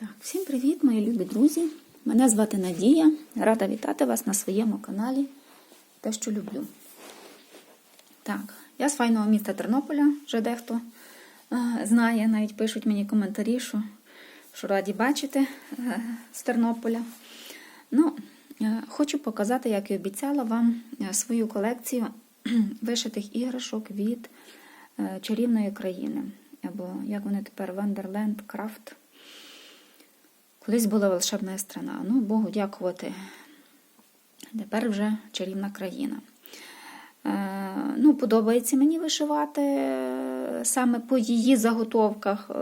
Так, всім привіт, мої любі друзі. Мене звати Надія. Рада вітати вас на своєму каналі Те, що люблю. Так, я з файного міста Тернополя, вже дехто е, знає, навіть пишуть мені коментарі, що, що раді бачити е, з Тернополя. Ну, е, хочу показати, як і обіцяла вам свою колекцію вишитих іграшок від чарівної країни. Або як вони тепер Wonderland Craft. Колись була волшебна страна. Ну, Богу дякувати. Тепер вже чарівна країна. Е, ну, Подобається мені вишивати е, саме по її заготовках. Е,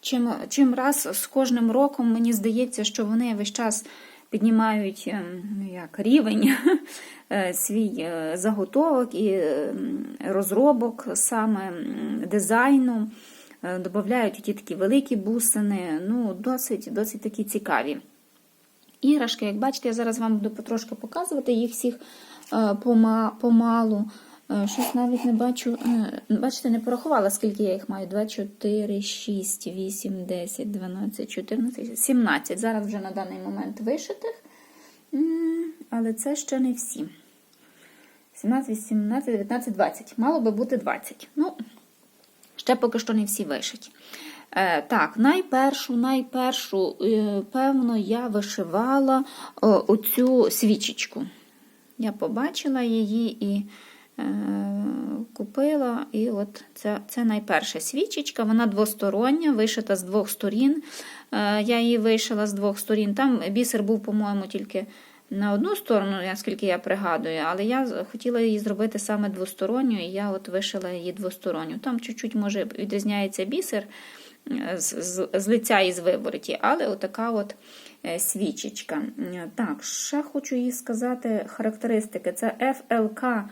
чим, чим раз з кожним роком мені здається, що вони весь час піднімають е, ну, як, рівень свій заготовок і е, розробок саме дизайну. Е, Додають ті такі великі бусини, ну, досить, досить такі цікаві. Іграшки, як бачите, я зараз вам буду потрошки показувати їх всіх е, пома- помалу. Е, Щось навіть не бачу. Бачите, не порахувала, скільки я їх маю. 2, 4, 6, 8, 10, 12, 14, 17. Зараз вже на даний момент вишитих. Але це ще не всі. 17, 18, 19, 20. Мало би бути 20. Ну, Ще поки що не всі вишиті. Е, так, найпершу, найпершу, е, певно, я вишивала о, оцю свічечку. Я побачила її і е, купила. І от це, це найперша свічечка. Вона двостороння, вишита з двох сторін. Е, я її вишила з двох сторін. Там бісер був, по-моєму, тільки на одну сторону, наскільки я пригадую, але я хотіла її зробити саме двосторонню, і я от вишила її двосторонню. Там чуть-чуть, може, відрізняється бісер е, з, з, з лиця і з вибороті, але отака от е, свічечка. Е, Так, ще хочу їй сказати характеристики. Це FLK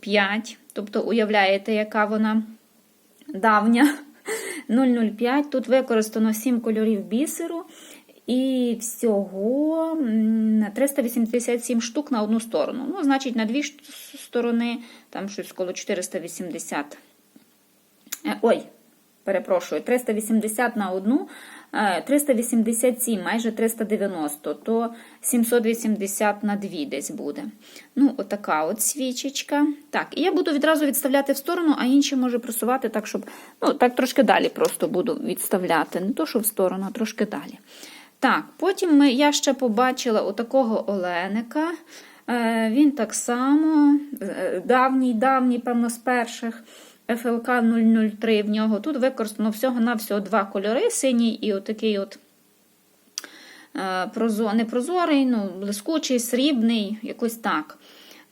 005, тобто уявляєте, яка вона давня. 005. Тут використано 7 кольорів бісеру. І всього 387 штук на одну сторону. Ну, значить, на дві сторони, там щось коло 480. Е, Ой, перепрошую, 380 на одну, е, 387, майже 390, то 780 на дві десь буде. Ну, отака от свічечка. Так, і я буду відразу відставляти в сторону, а інші можу просувати так, щоб. Ну, так трошки далі просто буду відставляти. Не то, що в сторону, а трошки далі. Так, потім ми, я ще побачила отакого оленика. Е, Він так само, е, давній, давній, певно, з перших. ФЛК 003 в нього. Тут використано всього-навсього два кольори: синій і отакий от е, прозо- не прозорий, ну, блискучий, срібний, якось так.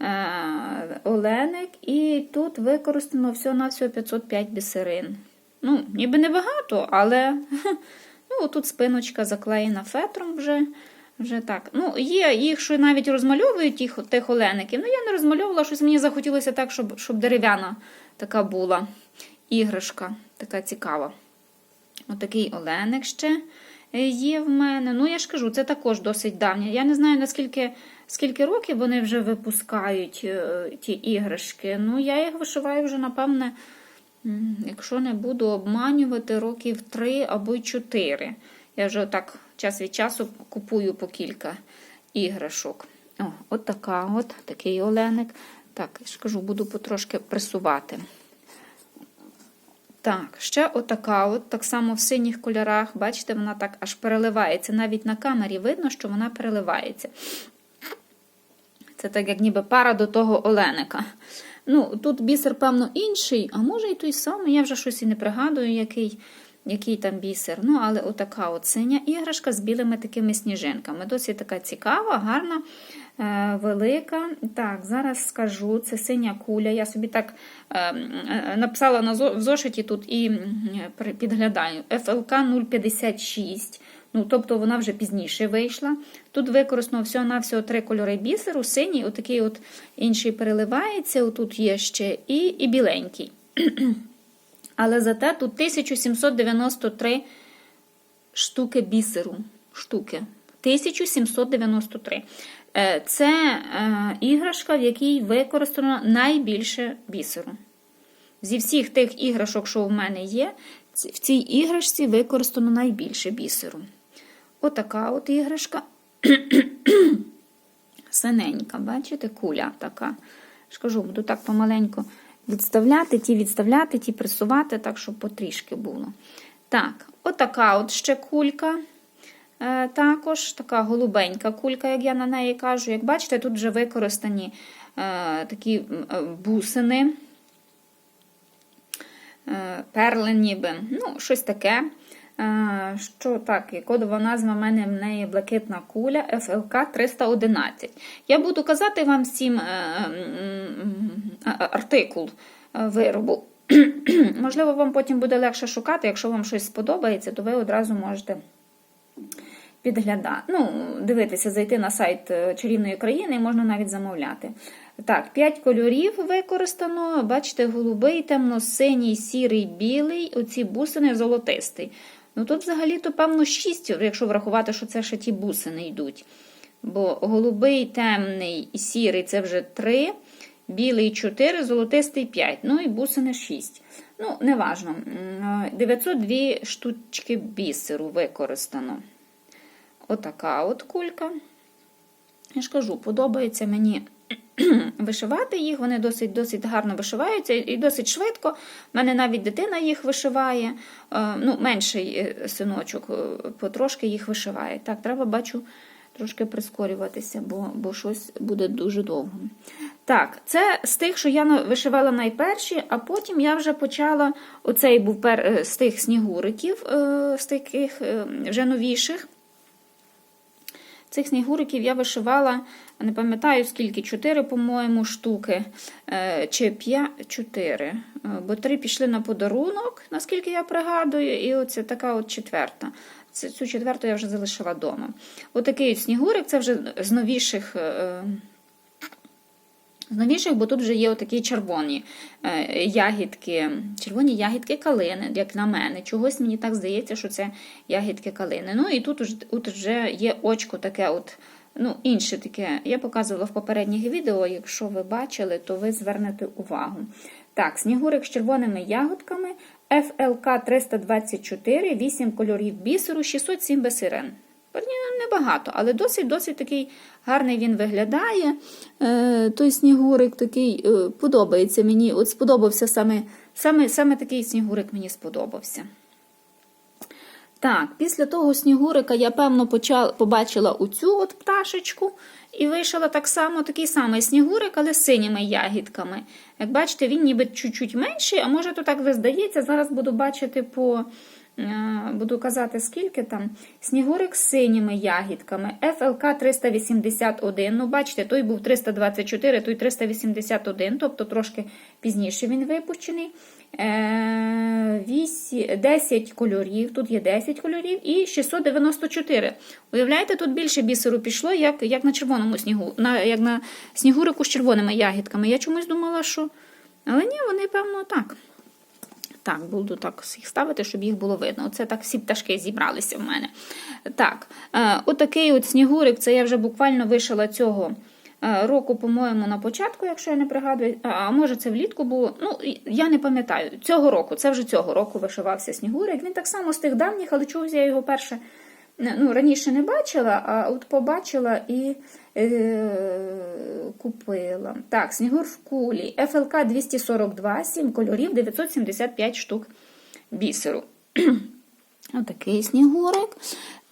Е, Оленик, і тут використано всього-навсього 505 бісерин. Ну, ніби небагато, але ну, тут спиночка заклеєна фетром вже. Вже так. Ну, є їх, що навіть розмальовують їх, тих олеників. Ну, я не розмальовувала, щось мені захотілося так, щоб, щоб дерев'яна така була іграшка, така цікава. Отакий оленик ще є в мене. Ну, я ж кажу, це також досить давня. Я не знаю, наскільки скільки років вони вже випускають е, ті іграшки. Ну, я їх вишиваю вже, напевне, якщо не буду обманювати, років три або й чотири. Я вже так час від часу купую по кілька іграшок. О, от така от, такий оленик. Так, я ж кажу, буду потрошки пресувати. Так, ще отака, от так само в синіх кольорах. Бачите, вона так аж переливається. Навіть на камері видно, що вона переливається. Це так, як ніби пара до того оленика. Ну, тут бісер, певно, інший, а може і той самий. Я вже щось і не пригадую, який, який там бісер. Ну, але отака от синя іграшка з білими такими сніжинками. Досить така цікава, гарна, е, велика. Так, зараз скажу, це синя куля. Я собі так е, е, написала в зошиті тут і підглядаю. ФЛК 056. Ну, тобто вона вже пізніше вийшла. Тут використано всього-навсього три кольори бісеру, синій, отакий от інший переливається, отут є ще і, і біленький. Але зате тут 1793 штуки бісеру. Штуки. 1793. Е, Це е, іграшка, в якій використано найбільше бісеру. Зі всіх тих іграшок, що в мене є, в цій іграшці використано найбільше бісеру. Отака от іграшка. Синенька, бачите, куля така. ж кажу, буду так помаленьку відставляти, ті відставляти, ті присувати, так, щоб потрішки було. Так, отака от ще кулька. Е, також така голубенька кулька, як я на неї кажу. Як бачите, тут вже використані е, такі е, бусини, е, перли ніби, ну, щось таке. Е, Що так, і кодова назва в мене в неї блакитна куля FLK 311. Я буду казати вам всім е, артикул е, виробу. Можливо, вам потім буде легше шукати. Якщо вам щось сподобається, то ви одразу можете підглядати. Ну, дивитися, зайти на сайт чарівної країни і можна навіть замовляти. Так, 5 кольорів використано. Бачите, голубий, темно-синій, сірий, білий, оці бусини золотистий. Ну тут взагалі-то, певно, 6, якщо врахувати, що це ще ті бусини йдуть. Бо голубий, темний і сірий це вже 3, білий 4, золотистий 5. Ну і бусини 6. Ну, неважно. М, 902 штучки бісеру використано. Отака от кулька. Я ж кажу, подобається мені вишивати їх, вони досить досить гарно вишиваються і досить швидко. У мене навіть дитина їх вишиває, е, ну, менший е, синочок е, потрошки їх вишиває. Так, треба, бачу, трошки прискорюватися, бо, бо щось буде дуже довго. Так, це з тих, що я вишивала найперші, а потім я вже почала, оцей був пер, з тих снігуриків, з таких вже новіших. Цих снігуриків я вишивала, не пам'ятаю скільки, 4, по-моєму, штуки, е, чи 5, 4, е, бо три пішли на подарунок, наскільки я пригадую, і оце така от четверта. Цю четверту я вже залишила вдома. Отакий от снігурик, це вже з новіших. З новіших, бо тут вже є отакі червоні е, ягідки, червоні ягідки калини, як на мене. Чогось мені так здається, що це ягідки калини. Ну і тут, тут вже є очко таке, от, ну, інше таке. Я показувала в попередніх відео. Якщо ви бачили, то ви звернете увагу. Так, снігурик з червоними ягодками, FLK 324, 8 кольорів бісеру, 607 бисерин. Ні, Небагато, але досить-досить такий гарний він виглядає. Е, той снігурик такий е, подобається мені. От сподобався саме, саме, саме такий снігурик мені сподобався. Так, після того снігурика я, певно, почала, побачила оцю от пташечку і вишила так само такий самий снігурик, але з синіми ягідками. Як бачите, він ніби чуть-чуть менший, а може то так ви здається. Зараз буду бачити по. Е, Буду казати, скільки там. Снігурик з синіми ягідками. FLK 381. Ну, бачите, той був 324, той 381, тобто трошки пізніше він випущений. Е, вісі- 10 кольорів, тут є 10 кольорів і 694. Уявляєте, тут більше бісеру пішло, як, як на червоному снігу, на, як на снігурику з червоними ягідками. Я чомусь думала, що. Але ні, вони, певно, так. Так, буду так їх ставити, щоб їх було видно. Оце так всі пташки зібралися в мене. Так, е, отакий от снігурик, це я вже буквально вишила цього е, року, по-моєму, на початку, якщо я не пригадую. А, може це влітку було. Ну, я не пам'ятаю. Цього року, це вже цього року вишивався снігурик. Він так само з тих давніх, але чогось я його перше ну, раніше не бачила, а от побачила і е, купила. Так, снігур в кулі. FLK 242, 7 кольорів, 975 штук бісеру. Отакий снігурик.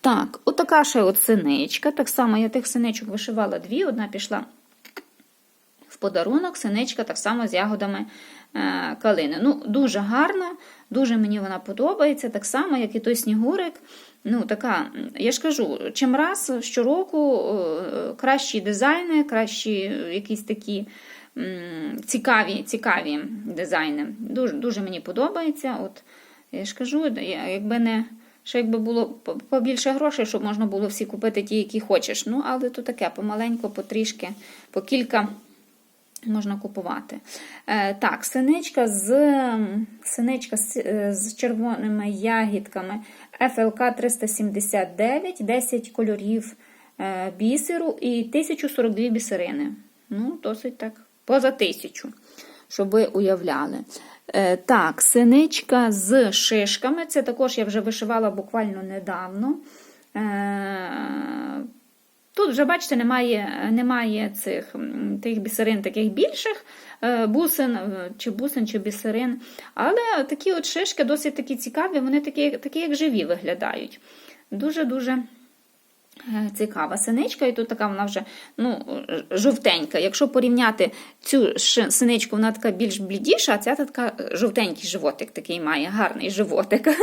Так, отака ще от синичка. Так само я тих синичок вишивала дві, одна пішла в подарунок, синичка так само з ягодами е, калини. Ну, дуже гарна, дуже мені вона подобається, так само, як і той снігурик. Ну, така, я ж кажу, чим раз щороку е, кращі дизайни, кращі якісь такі цікаві, цікаві дизайни. Дуже, дуже мені подобається. От, я ж кажу, якби не. Ще якби було побільше грошей, щоб можна було всі купити ті, які хочеш. Ну, але то таке, помаленько, потрішки, по кілька можна купувати. Е, так, синичка з, синичка з, е, червоними ягідками FLK 379, 10 кольорів е, бісеру і 1042 бісерини. Ну, досить так, поза тисячу. щоб ви уявляли. Так, синичка з шишками. Це також я вже вишивала буквально недавно. Тут вже, бачите, немає, немає цих тих бісерин таких більших е, бусин, е, чи бусин, чи бісерин. Але такі от шишки досить такі цікаві, вони такі, такі як живі виглядають. Дуже-дуже цікава синичка, і тут така вона вже ну, жовтенька. Якщо порівняти цю синичку, вона така більш блідіша, а ця така жовтенький животик такий має, гарний животик.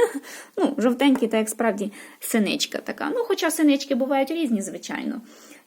Ну, жовтенький, так як справді синичка така. Ну, хоча синички бувають різні, звичайно.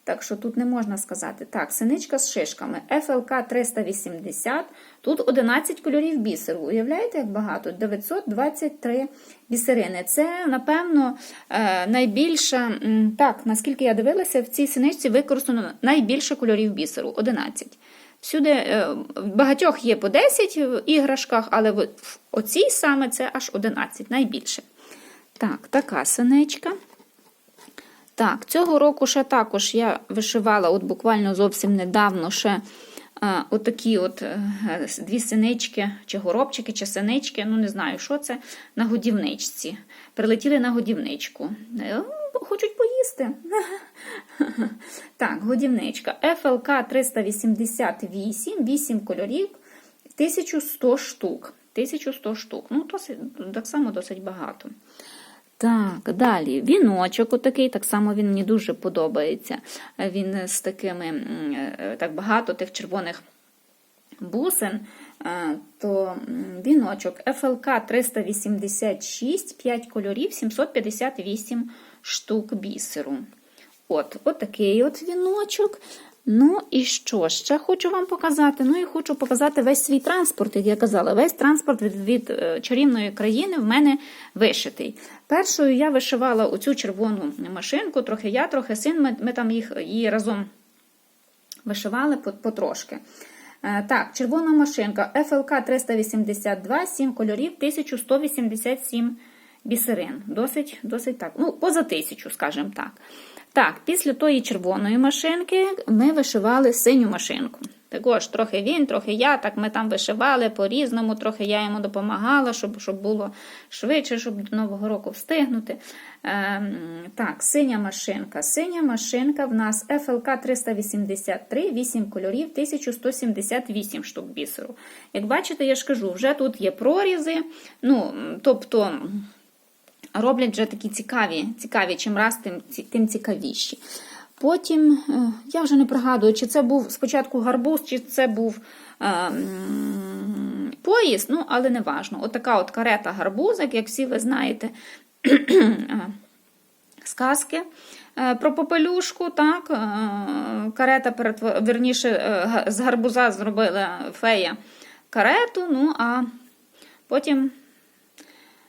Так що тут не можна сказати. Так, синичка з шишками. FLK 380. Тут 11 кольорів бісеру. Уявляєте, як багато? 923 бісерини. Це, напевно, е, найбільша. Так, наскільки я дивилася, в цій синичці використано найбільше кольорів бісеру 11. Всюди е, в багатьох є по 10 в іграшках, але в оцій саме це аж 11, найбільше. Так, така синичка. Так, цього року ще також я вишивала, от буквально зовсім недавно ще а, отакі от е, дві синички, чи горобчики, чи синички, ну не знаю, що це, на годівничці. Прилетіли на годівничку. Е, Хочуть поїсти. Так, годівничка. FLK 388, 8 кольорів, 1100 штук. 1100 штук. Ну, досить, так само досить багато. Так, далі віночок отакий, так само він мені дуже подобається. Він з такими е, так багато тих червоних бусин, е, то віночок FLK 386, 5 кольорів, 758 штук бісеру. От, от такий от віночок. Ну і що? Ще хочу вам показати. Ну і хочу показати весь свій транспорт, як я казала, весь транспорт від, від е, чарівної країни в мене вишитий. Першою я вишивала оцю червону машинку, трохи я, трохи син. Ми, ми там їх її разом вишивали потрошки. Е, Так, червона машинка FLK 382, 7 кольорів, 1187 бісерин. Досить, досить так. Ну, поза тисячу, скажімо так. Так, після тої червоної машинки ми вишивали синю машинку. Також трохи він, трохи я. Так ми там вишивали по-різному, трохи я йому допомагала, щоб, щоб було швидше, щоб до Нового року встигнути. Ем, так, синя машинка. Синя машинка в нас FLK 383, 8 кольорів, 1178 штук бісеру. Як бачите, я ж кажу, вже тут є прорізи. Ну, тобто роблять вже такі цікаві, цікаві чим раз, тим, тим цікавіші. Потім, е, я вже не пригадую, чи це був спочатку гарбуз, чи це був е, поїзд, ну, але не важно. Отака от карета гарбузик, як всі ви знаєте, е, сказки. е, Про попелюшку, так, карета перетво- верніше, з гарбуза зробила фея карету, ну а потім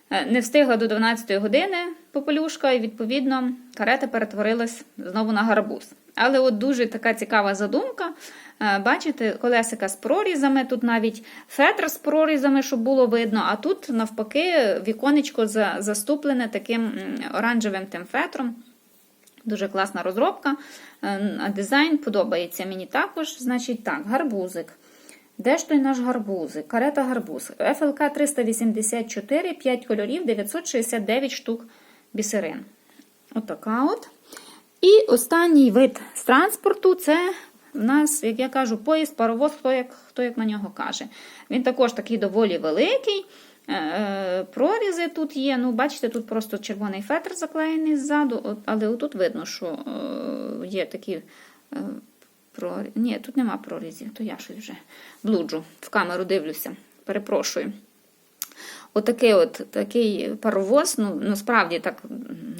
Не встигла до 12 години попелюшка, і відповідно карета перетворилась знову на гарбуз. Але от дуже така цікава задумка. Е, Бачите, колесика з прорізами, тут навіть фетр з прорізами, щоб було видно, а тут навпаки віконечко заступлене таким оранжевим тим фетром. Дуже класна розробка. Е, а Дизайн подобається мені також. Значить, так, гарбузик. Де ж той наш гарбузик? Карета гарбуз. FLK 384, 5 кольорів, 969 штук бісерин. Отака от. І останній вид з транспорту це в нас, як я кажу, поїзд, паровоз, хто як, хто як на нього каже. Він також такий доволі великий. Е, е, Прорізи тут є. Ну, бачите, тут просто червоний фетр заклеєний ззаду, але отут видно, що е, є такі. Про... Ні, тут нема прорізів, то я щось вже блуджу, в камеру дивлюся. Перепрошую. Отакий от такий паровоз, ну насправді так,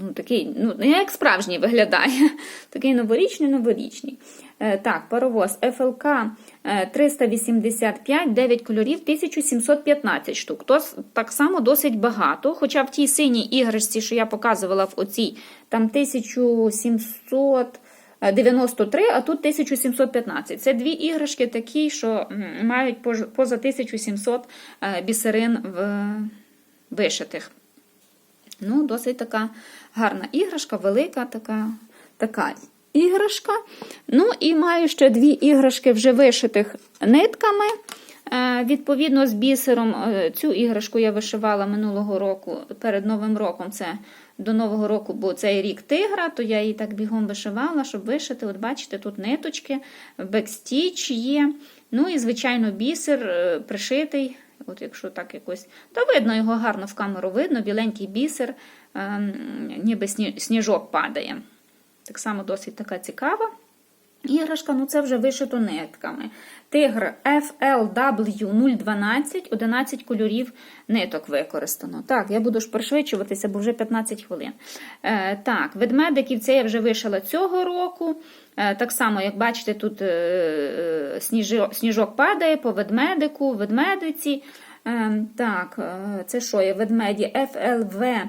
ну такий, ну як справжній виглядає, такий новорічний, новорічний. Е, так, паровоз е, 385, 9 кольорів, 1715 штук. То так само досить багато. Хоча в тій синій іграшці, що я показувала в оцій, там 1700. 93, а тут 1715. Це дві іграшки такі, що мають поза 1700 е, бісерин в вишитих. Ну, досить така гарна іграшка, велика така, така іграшка. Ну, і маю ще дві іграшки вже вишитих нитками. Е, Відповідно, з бісером е, цю іграшку я вишивала минулого року перед Новим роком. Це до Нового року, бо цей рік тигра, то я її так бігом вишивала, щоб вишити. От бачите, тут ниточки, бекстіч є. Ну і, звичайно, бісер е, пришитий. От якщо так якось, то видно його гарно в камеру видно, біленький бісер, ем, ніби сніжок падає. Так само досить така цікава. Іграшка, ну це вже вишито нитками. Тигр FLW012, 11 кольорів ниток використано. Так, я буду ж пришвидшуватися, бо вже 15 хвилин. Е, так, ведмедиків це я вже вишила цього року. Е, так само, як бачите, тут е, е, сніжок, сніжок падає по ведмедику, ведмедиці. Е, так, е, це що є? Ведмеді FLV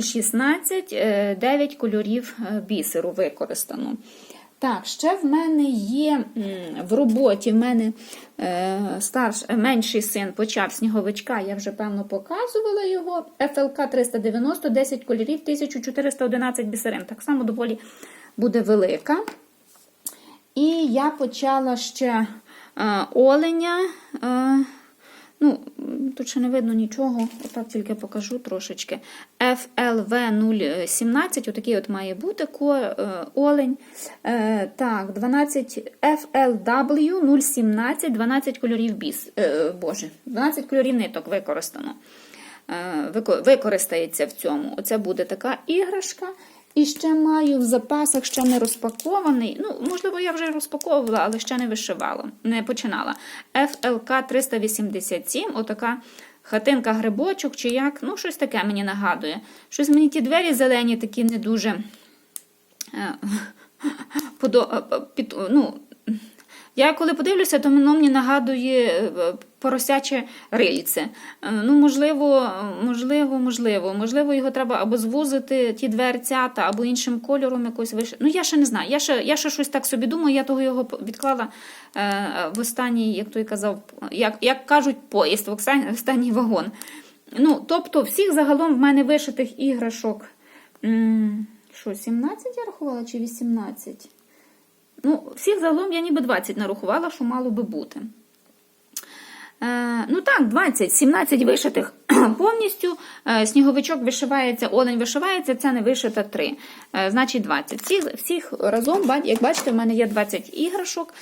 016, 9 кольорів е, бісеру використано. Так, ще в мене є в роботі, в мене е, старш, е, менший син почав сніговичка, я вже певно показувала його. FLK 390, 10 кольорів, 1411 бісерин. Так само доволі буде велика. І я почала ще е, оленя. Е, ну, тут ще не видно нічого, отак тільки покажу трошечки. FLV017, отакий от має бути е, олень. Е, так, 12 FLW017, 12 кольорів біс. Е, боже, 12 кольорів ниток використано. Використається в цьому. Оце буде така іграшка. І ще маю в запасах ще не розпакований. Ну, можливо, я вже розпаковувала, але ще не вишивала, не починала. FLK 387, отака хатинка грибочок, чи як. Ну, щось таке мені нагадує. Щось мені ті двері зелені такі не дуже. е, е, ну, я коли подивлюся, то воно мені нагадує е, поросяче рильце. Е, Ну, можливо, можливо, можливо. Можливо, його треба або звузити, ті дверцята, або іншим кольором якось вишити. Ну, я ще не знаю. Я ще, я ще щось так собі думаю, я того його відклала е, в останній, як той казав, як, як кажуть, поїзд, в останній, вагон. Ну, тобто, всіх загалом в мене вишитих іграшок. Що, 17 я рахувала чи 18? Ну, всіх загалом я ніби 20 нарахувала, що мало би бути. Е, ну так, 20, 17 вишитих повністю. Е, сніговичок вишивається, олень вишивається, це не вишита 3. Е, значить 20. Всіх, всіх разом, як бачите, в мене є 20 іграшок.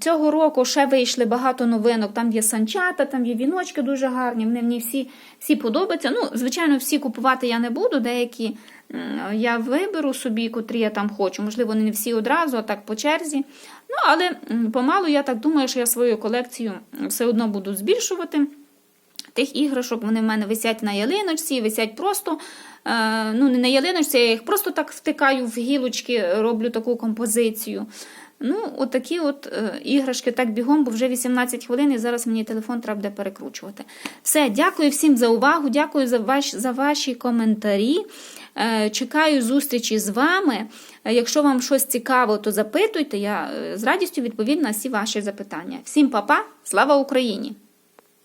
Цього року ще вийшли багато новинок. Там є санчата, там є віночки дуже гарні. Мені всі, всі подобаються. Ну, звичайно, всі купувати я не буду, деякі. Я виберу собі, котрі я там хочу. Можливо, не всі одразу, а так по черзі. Ну, але помалу я так думаю, що я свою колекцію все одно буду збільшувати. Тих іграшок вони в мене висять на ялиночці, висять просто. Е, ну, не на ялиночці, я їх просто так втикаю в гілочки, роблю таку композицію. Ну, отакі от е, іграшки так бігом, бо вже 18 хвилин, і зараз мені телефон треба буде перекручувати. Все, дякую всім за увагу, дякую за, ваш, за ваші коментарі. Е, Чекаю зустрічі з вами. Е, Якщо вам щось цікаво, то запитуйте. Я е, з радістю відповім на всі ваші запитання. Всім па-па, слава Україні!